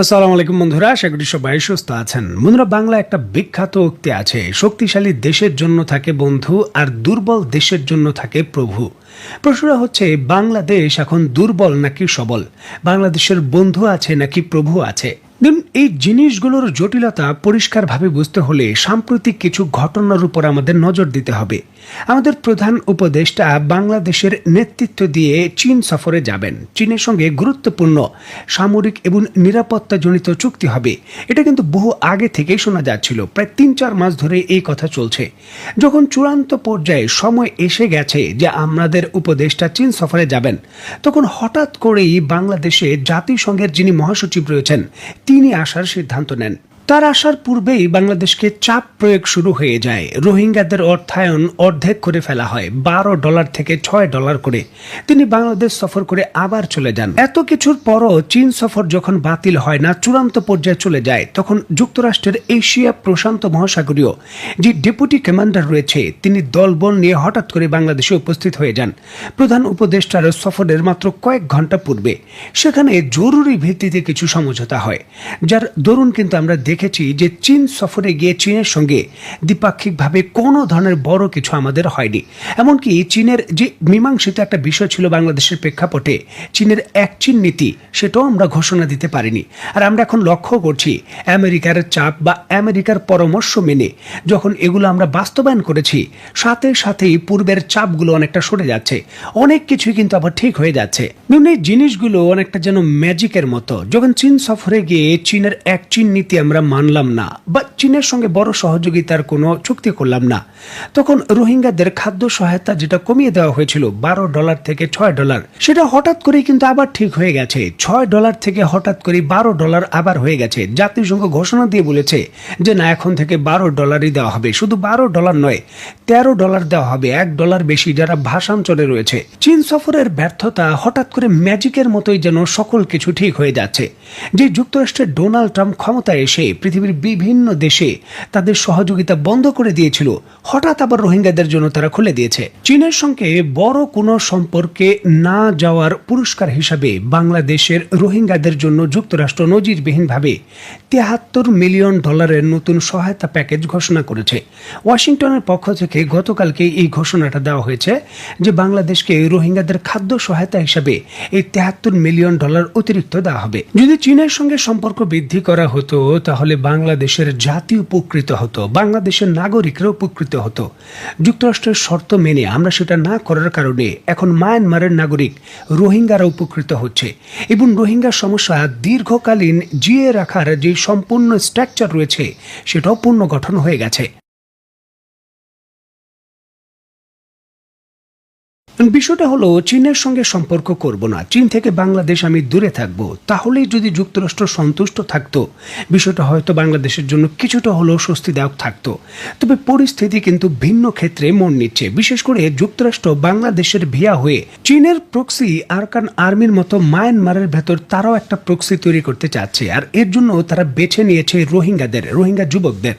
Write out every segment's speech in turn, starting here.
আসসালামু আলাইকুম বন্ধুরা, আশা করি সবাই সুস্থ আছেন। বন্ধুরা বাংলা একটা বিখ্যাত উক্তি আছে, শক্তিশালী দেশের জন্য থাকে বন্ধু আর দুর্বল দেশের জন্য থাকে প্রভু। প্রশ্নটা হচ্ছে, বাংলাদেশ এখন দুর্বল নাকি সবল? বাংলাদেশের বন্ধু আছে নাকি প্রভু আছে? দেখুন এই জিনিসগুলোর জটিলতা পরিষ্কারভাবে বুঝতে হলে সাম্প্রতিক কিছু ঘটনার উপর আমাদের নজর দিতে হবে। আমাদের প্রধান উপদেষ্টা বাংলাদেশের নেতৃত্ব দিয়ে চীন সফরে যাবেন। চীনের সঙ্গে গুরুত্বপূর্ণ সামরিক এবং নিরাপত্তাজনিত চুক্তি হবে। এটা কিন্তু বহু আগে থেকেই শোনা যাচ্ছিল। প্রায় তিন চার মাস ধরে এই কথা চলছে। যখন চূড়ান্ত পর্যায়ে সময় এসে গেছে যে আমাদের উপদেষ্টা চীন সফরে যাবেন, তখন হঠাৎ করেই বাংলাদেশে জাতিসংঘের যিনি মহাসচিব রয়েছেন তিনি আসার সিদ্ধান্ত নেন। তার আসার পূর্বেই বাংলাদেশকে চাপ প্রয়োগ শুরু হয়ে যায়। রোহিঙ্গাদের অর্থায়ন অর্ধেক করে ফেলা হয়। বারো ডলার থেকে ছয় ডলার করে তিনি বাংলাদেশ সফর করে আবার চলে যান। এত কিছুর পরও চীন সফর যখন বাতিল হয় না, চূড়ান্ত পর্যায়ে চলে যায়, তখন যুক্তরাষ্ট্রের এশিয়া প্রশান্ত মহাসাগরীয় যে ডেপুটি কমান্ডার রয়েছে, তিনি দলবল নিয়ে হঠাৎ করে বাংলাদেশে উপস্থিত হয়ে যান। প্রধান উপদেষ্টার সফরের মাত্র কয়েক ঘণ্টা পূর্বে। সেখানে জরুরি ভিত্তিতে কিছু সমঝোতা হয়, যার দরুন কিন্তু আমরা দেখেছি যে চীন সফরে গিয়ে চীনের সঙ্গে দ্বিপাক্ষিকভাবে কোনো ধরনের বড় কিছু আমাদের হয়নি। এমনকি চীনের যে মীমাংসিত একটা বিষয় ছিল বাংলাদেশের প্রেক্ষাপটে, চীনের এক চীন নীতি, সেটাও আমরা ঘোষণা দিতে পারিনি। আর আমরা এখন লক্ষ্য করছি আমেরিকার চাপ বা আমেরিকার পরামর্শ মেনে যখন এগুলো আমরা বাস্তবায়ন করেছি, সাথে সাথেই পূর্বের চাপগুলো অনেকটা সরে যাচ্ছে। অনেক কিছুই কিন্তু আবার ঠিক হয়ে যাচ্ছে। বিভিন্ন জিনিসগুলো অনেকটা যেন ম্যাজিকের মতো। যখন চীন সফরে গিয়ে চীনের এক চীন নীতি আমরা মানলাম না, বা চীনের সঙ্গে বড় সহযোগিতার কোনো চুক্তি করলাম না। তখন রোহিঙ্গাদের খাদ্য সহায়তা যেটা কমিয়ে দেওয়া হয়েছিল, বারো ডলার থেকে ছয় ডলার, সেটা হঠাৎ করে কিন্তু আবার ঠিক হয়ে গেছে। ছয় ডলার থেকে হঠাৎ করে বারো ডলার আবার হয়ে গেছে। জাতিসংঘ ঘোষণা দিয়ে বলেছে যে, না, এখন থেকে বারো ডলারই দেওয়া হবে। শুধু বারো ডলার নয়, তেরো ডলার দেওয়া হবে। এক ডলার বেশি যারা ভাষাঞ্চলে রয়েছে। চীন সফরের ব্যর্থতা হঠাৎ করে ম্যাজিকের মতোই যেন সকল কিছু ঠিক হয়ে যাচ্ছে। যে যুক্তরাষ্ট্রের ডোনাল্ড ট্রাম্প ক্ষমতায় এসে পৃথিবীর বিভিন্ন দেশে তাদের সহযোগিতা বন্ধ করে দিয়েছিল। হঠাৎ আবার রোহিঙ্গাদের জন্য তারা খুলে দিয়েছে। চীনের সঙ্গে বড় কোনো সম্পর্কে না যাওয়ার পুরস্কার হিসাবে বাংলাদেশের রোহিঙ্গাদের জন্য যুক্তরাষ্ট্র নজিরবিহীনভাবে তিয়াত্তর মিলিয়ন ডলারের নতুন সহায়তা প্যাকেজ ঘোষণা করেছে। ওয়াশিংটনের পক্ষ থেকে গতকালকে এই ঘোষণাটা দেওয়া হয়েছে যে বাংলাদেশকে রোহিঙ্গাদের খাদ্য সহায়তা হিসাবে এই তেহাত্তর মিলিয়ন ডলার অতিরিক্ত দেওয়া হবে। যদি চীনের সঙ্গে সম্পর্ক বৃদ্ধি করা হতো, তাহলে বাংলাদেশের জাতি উপকৃত হতো, বাংলাদেশের নাগরিকরা উপকৃত হতো। যুক্তরাষ্ট্রের শর্ত মেনে আমরা সেটা না করার কারণে এখন মায়ানমারের নাগরিক রোহিঙ্গারা উপকৃত হচ্ছে। এবং রোহিঙ্গা সমস্যা দীর্ঘকালীন জিয়ে রাখার যে সম্পূর্ণ স্ট্রাকচার রয়েছে, সেটাও পুনর্গঠন হয়ে গেছে। বিষয়টা হলো, চীনের সঙ্গে সম্পর্ক করব না। চীন থেকে বাংলাদেশ আমি দূরে থাকব। তাহলেই যদি যুক্তরাষ্ট্র সন্তুষ্ট থাকতো, বিষয়টা হয়তো বাংলাদেশের জন্য কিছুটা হলেও স্বস্তিদায়ক থাকতো। তবে পরিস্থিতি কিন্তু ভিন্ন ক্ষেত্রে মন নিচ্ছে। বিশেষ করে যুক্তরাষ্ট্র বাংলাদেশের ভিয়া হয়ে, চীনের প্রক্সি আরকান আর্মির মতো মায়ানমারের ভেতর তারাও একটা প্রক্সি তৈরি করতে চাচ্ছে। আর এর জন্য তারা বেছে নিয়েছে রোহিঙ্গাদের, রোহিঙ্গা যুবকদের।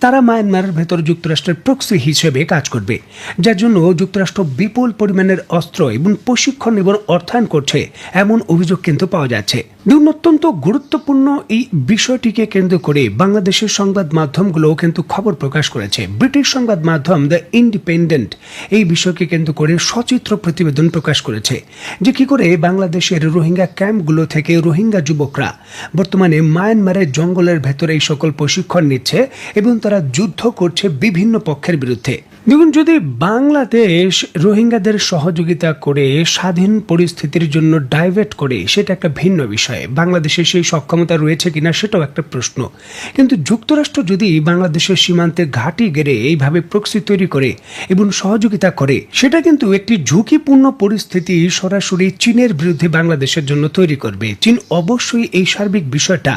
তারা মায়ানমারের ভেতর যুক্তরাষ্ট্রের প্রক্সি হিসেবে কাজ করবে। যার জন্য যুক্তরাষ্ট্র বিপুল পরিমাণের অস্ত্র এবং প্রশিক্ষণ এবং অর্থায়ন করছে, এমন অভিযোগ কিন্তু পাওয়া যাচ্ছে। দেখুন অত্যন্ত গুরুত্বপূর্ণ এই বিষয়টিকে কেন্দ্র করে বাংলাদেশের সংবাদ মাধ্যমগুলোও কিন্তু খবর প্রকাশ করেছে। ব্রিটিশ সংবাদ মাধ্যম দ্য ইন্ডিপেন্ডেন্ট এই বিষয়কে কেন্দ্র করে সচিত্র প্রতিবেদন প্রকাশ করেছে, যে কি করে বাংলাদেশের রোহিঙ্গা ক্যাম্পগুলো থেকে রোহিঙ্গা যুবকরা বর্তমানে মায়ানমারের জঙ্গলের ভেতরে এই সকল প্রশিক্ষণ নিচ্ছে এবং তারা যুদ্ধ করছে বিভিন্ন পক্ষের বিরুদ্ধে। দেখুন, যদি বাংলাদেশ রোহিঙ্গাদের সহযোগিতা করে স্বাধীন পরিস্থিতির জন্য ডাইভার্ট করে, সেটা একটা ভিন্ন বিষয়। বাংলাদেশের সেই সক্ষমতা রয়েছে কিনা সেটাও একটা প্রশ্ন। কিন্তু যুক্তরাষ্ট্র যদি বাংলাদেশের সীমান্তে ঘাঁটি গেড়ে এইভাবে প্রক্সি তৈরি করে এবং সহযোগিতা করে, সেটা কিন্তু একটি ঝুঁকিপূর্ণ পরিস্থিতি সরাসরি চীনের বিরুদ্ধে বাংলাদেশের জন্য তৈরি করবে। চীন অবশ্যই এই সার্বিক বিষয়টা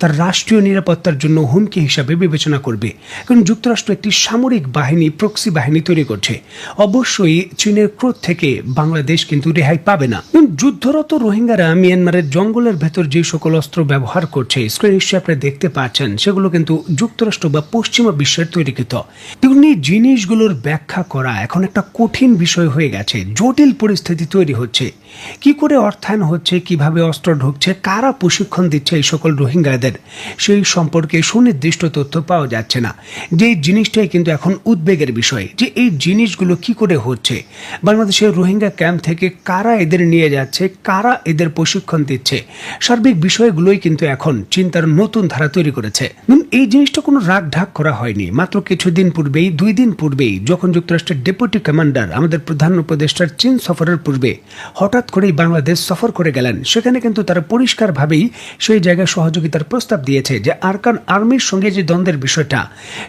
তার রাষ্ট্রীয় নিরাপত্তার জন্য হুমকি হিসাবে বিবেচনা করবে। কারণ যুক্তরাষ্ট্র একটি সামরিক বাহিনী প্রক্সি বাহিনী তৈরি করছে। অবশ্যই চীনের ক্রোধ থেকে বাংলাদেশ কিন্তু রেহাই পাবে না। যুদ্ধরত রোহিঙ্গারা মিয়ানমারের জঙ্গলের ভেতর যে সকল অস্ত্র ব্যবহার করছে, স্ক্রিন হিসেবে আপনি দেখতে পাচ্ছেন, সেগুলো কিন্তু যুক্তরাষ্ট্র বা পশ্চিমা বিশ্বের তৈরিকৃত। তেমনি জিনিসগুলোর ব্যাখ্যা করা এখন একটা কঠিন বিষয় হয়ে গেছে। জটিল পরিস্থিতি তৈরি হচ্ছে। কি করে অর্থায়ন হচ্ছে, কীভাবে অস্ত্র ঢুকছে, কারা প্রশিক্ষণ দিচ্ছে এই সকল রোহিঙ্গাদের? সেই সম্পর্কে সুনির্দিষ্ট তথ্য পাওয়া যাচ্ছে না। যে জিনিসটাই কিন্তু এখন উদ্বেগের বিষয়, যে এই জিনিসগুলো কি করে হচ্ছে? বাংলাদেশের রোহিঙ্গা ক্যাম্প থেকে কারা এদের নিয়ে যাচ্ছে, কারা এদের প্রশিক্ষণ দিচ্ছে? সার্বিক বিষয়গুলোই কিন্তু এখন চিন্তার নতুন ধারা তৈরি করেছে। এই জিনিসটা কোনো রাগ ঢাক করা হয়নি। মাত্র কিছুদিন পূর্বেই, দুই দিন পূর্বেই যখন যুক্তরাষ্ট্রের ডেপুটি কমান্ডার, আমাদের প্রধান উপদেষ্টার চীন সফরের পূর্বে হঠাৎ করেই বাংলাদেশ সফর করে গেলেন। সেখানে কিন্তু তারা পরিষ্কারভাবেই সেই জায়গায় সহযোগিতার প্রস্তাব দিয়েছে যে আরকান আর্মির সঙ্গে যে দ্বন্দ্বের বিষয়টা,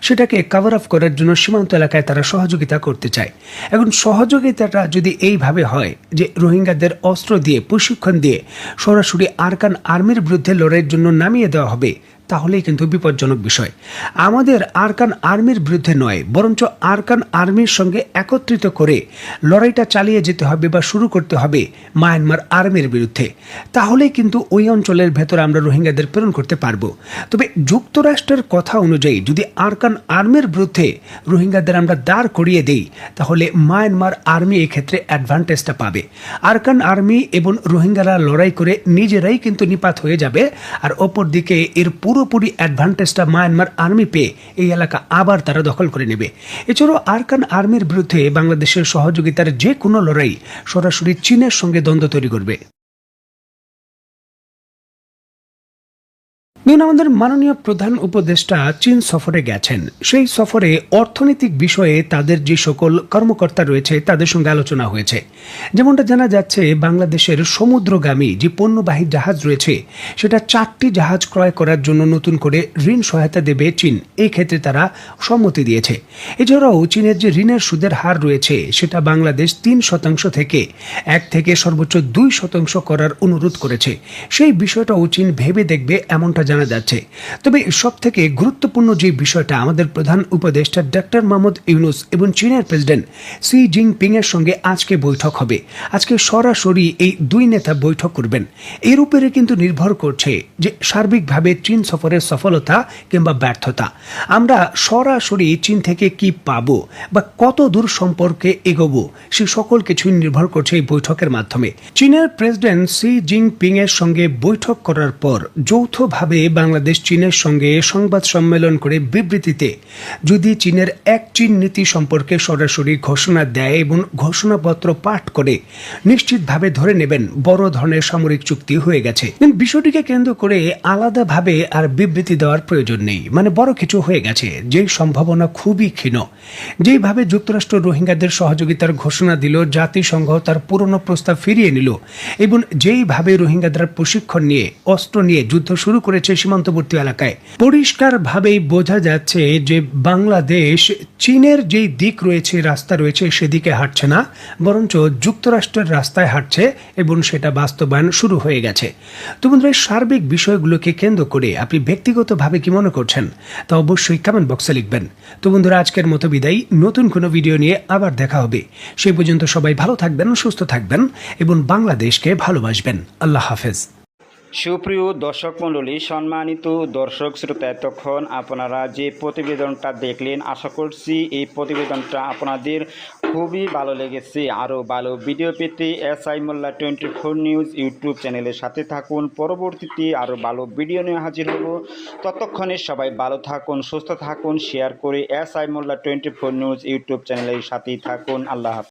সেটাকে কাভার আপ করার জন্য সীমান্ত এলাকায় তারা সহযোগিতা করতে চায়। এখন সহযোগিতাটা যদি এইভাবে হয় যে রোহিঙ্গাদের অস্ত্র দিয়ে, প্রশিক্ষণ দিয়ে সরাসরি আরকান আর্মির বিরুদ্ধে লড়াইয়ের জন্য নামিয়ে দেওয়া হবে তাহলেই কিন্তু বিপজ্জনক বিষয়। আমাদের আরকান আর্মির বিরুদ্ধে নয়, বরঞ্চ আরকান আর্মির সঙ্গে একত্রিত করে লড়াইটা চালিয়ে যেতে হবে বা শুরু করতে হবে মায়ানমার আর্মির বিরুদ্ধে। তাহলেই কিন্তু ওই অঞ্চলের ভেতরে আমরা রোহিঙ্গাদের প্রেরণ করতে পারব। তবে যুক্তরাষ্ট্রের কথা অনুযায়ী যদি আরকান আর্মির বিরুদ্ধে রোহিঙ্গাদের আমরা দাঁড় করিয়ে দেই, তাহলে মায়ানমার আর্মি এক্ষেত্রে অ্যাডভান্টেজটা পাবে। আরকান আর্মি এবং রোহিঙ্গারা লড়াই করে নিজেরাই কিন্তু নিপাত হয়ে যাবে, আর অপরদিকে এর পুরোপুরি অ্যাডভান্টেজটা মায়ানমার আর্মি পেয়ে এই এলাকা আবার তারা দখল করে নেবে। এছাড়াও আরকান আর্মির বিরুদ্ধে বাংলাদেশের সহযোগিতার যে কোনো লড়াই সরাসরি চীনের সঙ্গে দ্বন্দ্ব তৈরি করবে। দেখুন আমাদের মাননীয় প্রধান উপদেষ্টা চীন সফরে গেছেন। সেই সফরে অর্থনৈতিক বিষয়ে তাদের যে সকল কর্মকর্তা রয়েছে, তাদের সঙ্গে আলোচনা হয়েছে। যেমনটা জানা যাচ্ছে, বাংলাদেশের সমুদ্রগামী যে পণ্যবাহী জাহাজ রয়েছে, সেটা চারটি জাহাজ ক্রয় করার জন্য নতুন করে ঋণ সহায়তা দেবে চীন। এই ক্ষেত্রে তারা সম্মতি দিয়েছে। এছাড়াও চীনের যে ঋণের সুদের হার রয়েছে, সেটা বাংলাদেশ তিন শতাংশ থেকে এক থেকে সর্বোচ্চ দুই শতাংশ করার অনুরোধ করেছে। সেই বিষয়টাও চীন ভেবে দেখবে, এমনটা জানা যাচ্ছে। তবে সব থেকে গুরুত্বপূর্ণ যে বিষয়টা আমাদের প্রধান উপদেষ্টা ডক্টর মোহাম্মদ ইউনুস এবং চীনের প্রেসিডেন্ট সি জিনপিং এর সঙ্গে আজকে বৈঠক হবে। আজকে সরাসরি এই দুই নেতা বৈঠক করবেন। এর উপরে কিন্তু নির্ভর করছে যে সার্বিকভাবে চীন সফরের সফলতা কিংবা ব্যর্থতা। আমরা সরাসরি চীন থেকে কি পাব বা কত দূর সম্পর্কে এগোবো, সে সকল কিছুই নির্ভর করছে এই বৈঠকের মাধ্যমে। চীনের প্রেসিডেন্ট সি জিনপিং এর সঙ্গে বৈঠক করার পর যৌথভাবে বাংলাদেশ চীনের সঙ্গে সংবাদ সম্মেলন করে বিবৃতিতে, যদি চীনের এক চীন নীতি সম্পর্কে সরাসরি ঘোষণা দেয় এবং ঘোষণাপত্র পাঠ করে, নিশ্চিতভাবে ধরে নেবেন বড় ধরনের সামরিক চুক্তি হয়ে গেছে। বিষয়টিকে কেন্দ্র করে আলাদাভাবে আর বিবৃতি দেওয়ার প্রয়োজন নেই। মানে বড় কিছু হয়ে গেছে, যেই সম্ভাবনা খুবই ক্ষীণ। যেইভাবে যুক্তরাষ্ট্র রোহিঙ্গাদের সহযোগিতার ঘোষণা দিল, জাতিসংঘ তার পুরনো প্রস্তাব ফিরিয়ে নিল, এবং যেইভাবে রোহিঙ্গাদের প্রশিক্ষণ নিয়ে, অস্ত্র নিয়ে যুদ্ধ শুরু করেছে সীমান্তবর্তী এলাকায়। পরিষ্কারভাবেই বোঝা যাচ্ছে যে বাংলাদেশ, চীনের যেই দিক রয়েছে, রাস্তা রয়েছে, সেদিকে হাঁটছে না, বরঞ্চ যুক্তরাষ্ট্রের রাস্তায় হাঁটছে এবং সেটা বাস্তবায়ন শুরু হয়ে গেছে। তো বন্ধুরা সার্বিক বিষয়গুলোকে কেন্দ্র করে আপনি ব্যক্তিগতভাবে কি মনে করছেন? তা অবশ্যই কমেন্ট বক্সে লিখবেন। তো বন্ধুরা, আজকের মতো বিদায়। নতুন কোনো ভিডিও নিয়ে আবার দেখা হবে। সেই পর্যন্ত সবাই ভালো থাকবেন, সুস্থ থাকবেন এবং বাংলাদেশকে ভালোবাসবেন। আল্লাহ হাফেজ। সুপ্রিয় দর্শক মণ্ডলী, সম্মানিত দর্শক শ্রোতা, এতক্ষণ আপনারা যে প্রতিবেদনটা দেখলেন, আশা করছি এই প্রতিবেদনটা আপনাদের খুবই ভালো লেগেছে। আরও ভালো ভিডিও পেতে S I Molla twenty four news YouTube চ্যানেলের সাথে থাকুন। পরবর্তীতে আরও ভালো ভিডিও নিয়ে হাজির হব। ততক্ষণে সবাই ভালো থাকুন, সুস্থ থাকুন, শেয়ার করে S I Molla twenty four news YouTube চ্যানেলের সাথেই থাকুন। আল্লাহ